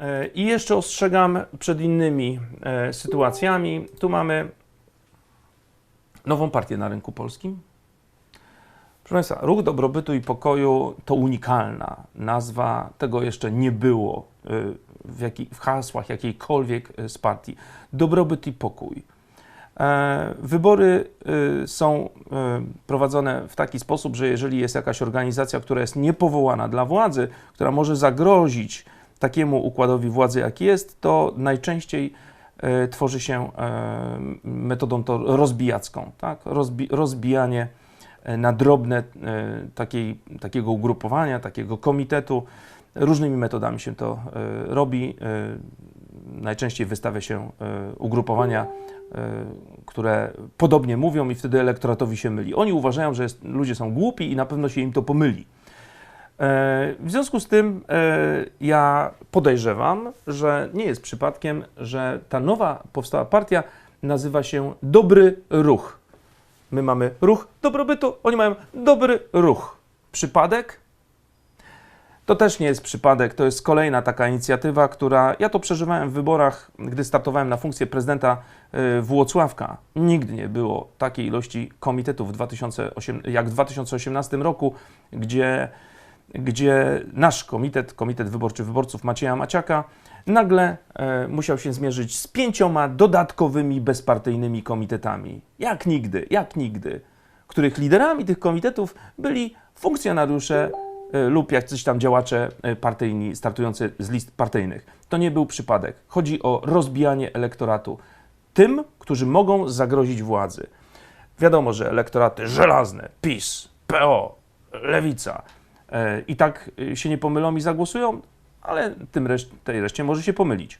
E, I jeszcze ostrzegam przed innymi e, sytuacjami. Tu mamy nową partię na rynku polskim. Proszę Państwa, Ruch Dobrobytu i Pokoju to unikalna nazwa. Tego jeszcze nie było e, w, jaki, w hasłach jakiejkolwiek z partii. Dobrobyt i pokój. Wybory są prowadzone w taki sposób, że jeżeli jest jakaś organizacja, która jest niepowołana dla władzy, która może zagrozić takiemu układowi władzy, jaki jest, to najczęściej e, tworzy się e, metodą to rozbijacką, tak? Rozbi rozbijanie e, na drobne takiej, takiego ugrupowania, takiego komitetu. Różnymi metodami się to robi. Najczęściej wystawia się ugrupowania, które podobnie mówią i wtedy elektoratowi się myli. Oni uważają, że jest, ludzie są głupi i na pewno się im to pomyli. E, W związku z tym e, ja podejrzewam, że nie jest przypadkiem, że ta nowa powstała partia nazywa się Dobry Ruch. My mamy ruch dobrobytu, oni mają dobry ruch. Przypadek? To też nie jest przypadek, to jest kolejna taka inicjatywa, która. Ja to przeżywałem w wyborach, gdy startowałem na funkcję prezydenta y, Włocławka. Nigdy nie było takiej ilości komitetów w 2008, jak w 2018 roku, gdzie, gdzie nasz komitet, Komitet Wyborczy Wyborców Macieja Maciaka, nagle e, musiał się zmierzyć z pięcioma dodatkowymi bezpartyjnymi komitetami. Jak nigdy, jak nigdy. Których liderami tych komitetów byli funkcjonariusze e, lub jacyś tam działacze e, partyjni startujący z list partyjnych. To nie był przypadek. Chodzi o rozbijanie elektoratu tym, którzy mogą zagrozić władzy. Wiadomo, że elektoraty żelazne, PiS, PO, Lewica i tak e, się nie pomylą i zagłosują, ale tym reszt- tej reszcie może się pomylić.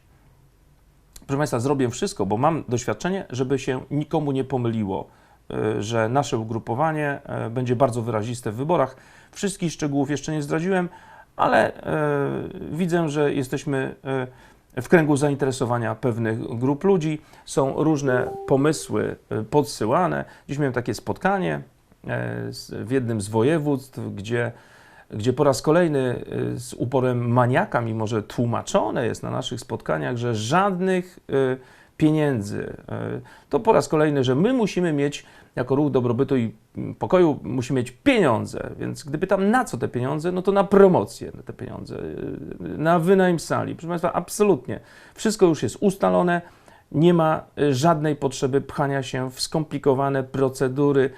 Proszę Państwa, zrobię wszystko, bo mam doświadczenie, żeby się nikomu nie pomyliło, y, że nasze ugrupowanie będzie bardzo wyraziste w wyborach. Wszystkich szczegółów jeszcze nie zdradziłem, ale widzę, że jesteśmy w kręgu zainteresowania pewnych grup ludzi. Są różne pomysły podsyłane. Dziś miałem takie spotkanie w jednym z województw, gdzie gdzie po raz kolejny y, z uporem maniaka, mimo że tłumaczone jest na naszych spotkaniach, że żadnych y, pieniędzy, y, to po raz kolejny, że my musimy mieć jako ruch dobrobytu i pokoju, musimy mieć pieniądze. Więc gdy pytam na co te pieniądze, no to na promocję te pieniądze, na wynajem sali. Proszę Państwa, absolutnie. Wszystko już jest ustalone. Nie ma żadnej potrzeby pchania się w skomplikowane procedury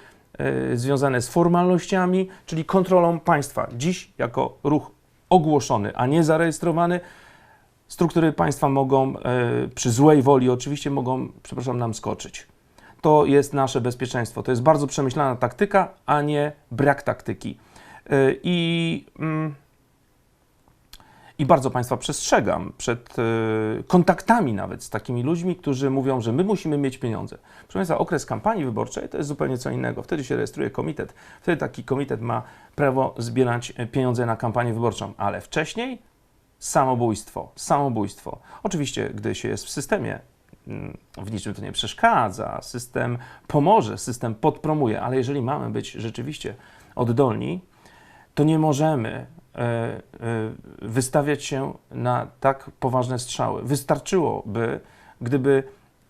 związane z formalnościami, czyli kontrolą państwa. Dziś, jako ruch ogłoszony, a nie zarejestrowany, struktury państwa mogą, y, przy złej woli oczywiście, mogą, przepraszam, nam skoczyć. To jest nasze bezpieczeństwo. To jest bardzo przemyślana taktyka, a nie brak taktyki. Y, I. mm, i bardzo Państwa przestrzegam przed e, kontaktami nawet z takimi ludźmi, którzy mówią, że my musimy mieć pieniądze. Proszę Państwa, okres kampanii wyborczej to jest zupełnie co innego. Wtedy się rejestruje komitet. Wtedy taki komitet ma prawo zbierać e, pieniądze na kampanię wyborczą, ale wcześniej samobójstwo. Samobójstwo. Oczywiście, gdy się jest w systemie, mm, w niczym to nie przeszkadza, system pomoże, system podpromuje, ale jeżeli mamy być rzeczywiście oddolni, to nie możemy e, e, wystawiać się na tak poważne strzały. Wystarczyłoby, gdyby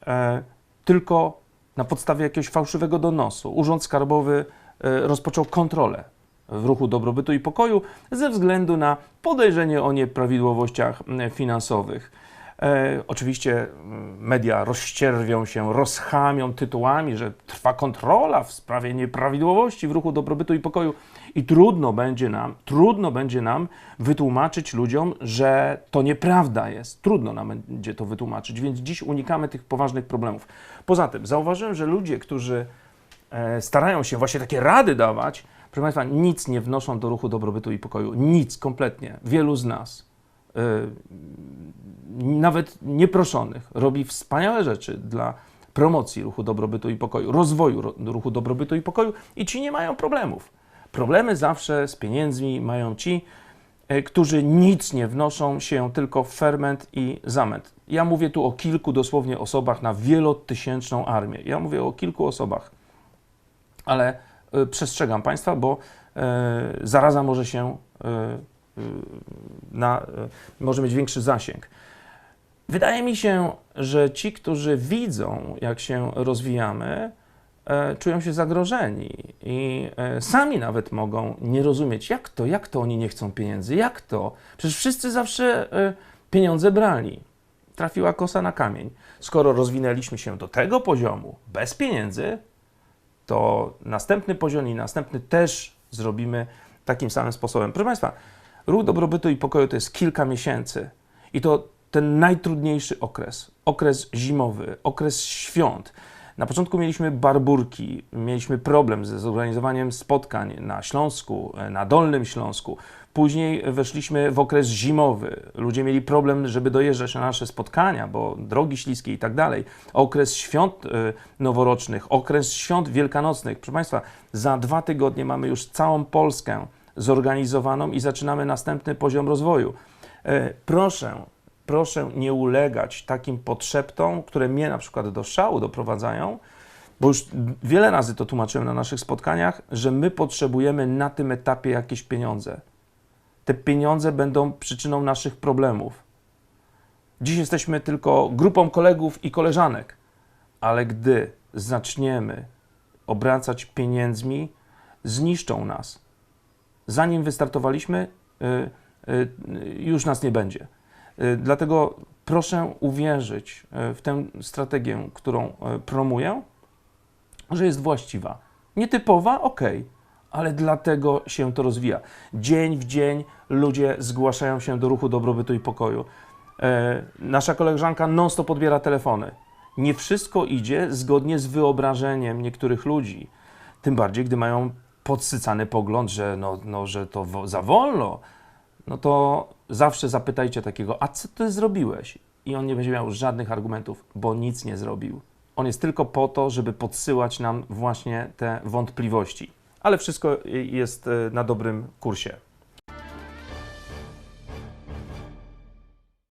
e, tylko na podstawie jakiegoś fałszywego donosu Urząd Skarbowy rozpoczął kontrolę w ruchu dobrobytu i pokoju ze względu na podejrzenie o nieprawidłowościach finansowych. E, oczywiście media rozścierwią się, rozchamią tytułami, że trwa kontrola w sprawie nieprawidłowości w ruchu dobrobytu i pokoju i trudno będzie nam, trudno będzie nam wytłumaczyć ludziom, że to nieprawda jest. Trudno nam będzie to wytłumaczyć, więc dziś unikamy tych poważnych problemów. Poza tym zauważyłem, że ludzie, którzy e, starają się właśnie takie rady dawać, proszę Państwa, nic nie wnoszą do ruchu dobrobytu i pokoju. Nic, kompletnie. Wielu z nas, nawet nieproszonych, robi wspaniałe rzeczy dla promocji ruchu dobrobytu i pokoju, rozwoju ro- ruchu dobrobytu i pokoju i ci nie mają problemów. Problemy zawsze z pieniędzmi mają ci, e, którzy nic nie wnoszą się, tylko ferment i zamęt. Ja mówię tu o kilku dosłownie osobach na wielotysięczną armię. Ja mówię o kilku osobach ale y, przestrzegam Państwa, bo y, zaraza może się y, y, na, y, może mieć większy zasięg. Wydaje mi się, że ci, którzy widzą, jak się rozwijamy, e, czują się zagrożeni i e, sami nawet mogą nie rozumieć, jak to, jak to oni nie chcą pieniędzy, jak to? Przecież wszyscy zawsze e, pieniądze brali. Trafiła kosa na kamień. Skoro rozwinęliśmy się do tego poziomu bez pieniędzy, to następny poziom i następny też zrobimy takim samym sposobem. Proszę Państwa, ruch dobrobytu i pokoju to jest kilka miesięcy i to ten najtrudniejszy okres, okres zimowy, okres świąt. Na początku mieliśmy barburki, mieliśmy problem ze zorganizowaniem spotkań na Śląsku, na Dolnym Śląsku. Później weszliśmy w okres zimowy. Ludzie mieli problem, żeby dojeżdżać na nasze spotkania, bo drogi śliskie i tak dalej. Okres świąt y, noworocznych, okres świąt wielkanocnych. Proszę Państwa, za dwa tygodnie mamy już całą Polskę zorganizowaną i zaczynamy następny poziom rozwoju. E, Proszę, proszę nie ulegać takim podszeptom, które mnie na przykład do szału doprowadzają, bo już wiele razy to tłumaczyłem na naszych spotkaniach, że my potrzebujemy na tym etapie jakieś pieniądze. Te pieniądze będą przyczyną naszych problemów. Dziś jesteśmy tylko grupą kolegów i koleżanek, ale gdy zaczniemy obracać pieniędzmi, zniszczą nas. Zanim wystartowaliśmy, y, y, już nas nie będzie. Y, Dlatego proszę uwierzyć w tę strategię, którą promuję, że jest właściwa. Nietypowa, ok, ale dlatego się to rozwija. Dzień w dzień ludzie zgłaszają się do ruchu dobrobytu i pokoju. E, nasza koleżanka non-stop odbiera telefony. Nie wszystko idzie zgodnie z wyobrażeniem niektórych ludzi. Tym bardziej, gdy mają podsycany pogląd, że, no, no, że to za wolno, no to zawsze zapytajcie takiego, a co ty zrobiłeś? I on nie będzie miał żadnych argumentów, bo nic nie zrobił. On jest tylko po to, żeby podsyłać nam właśnie te wątpliwości. Ale wszystko jest y, na dobrym kursie.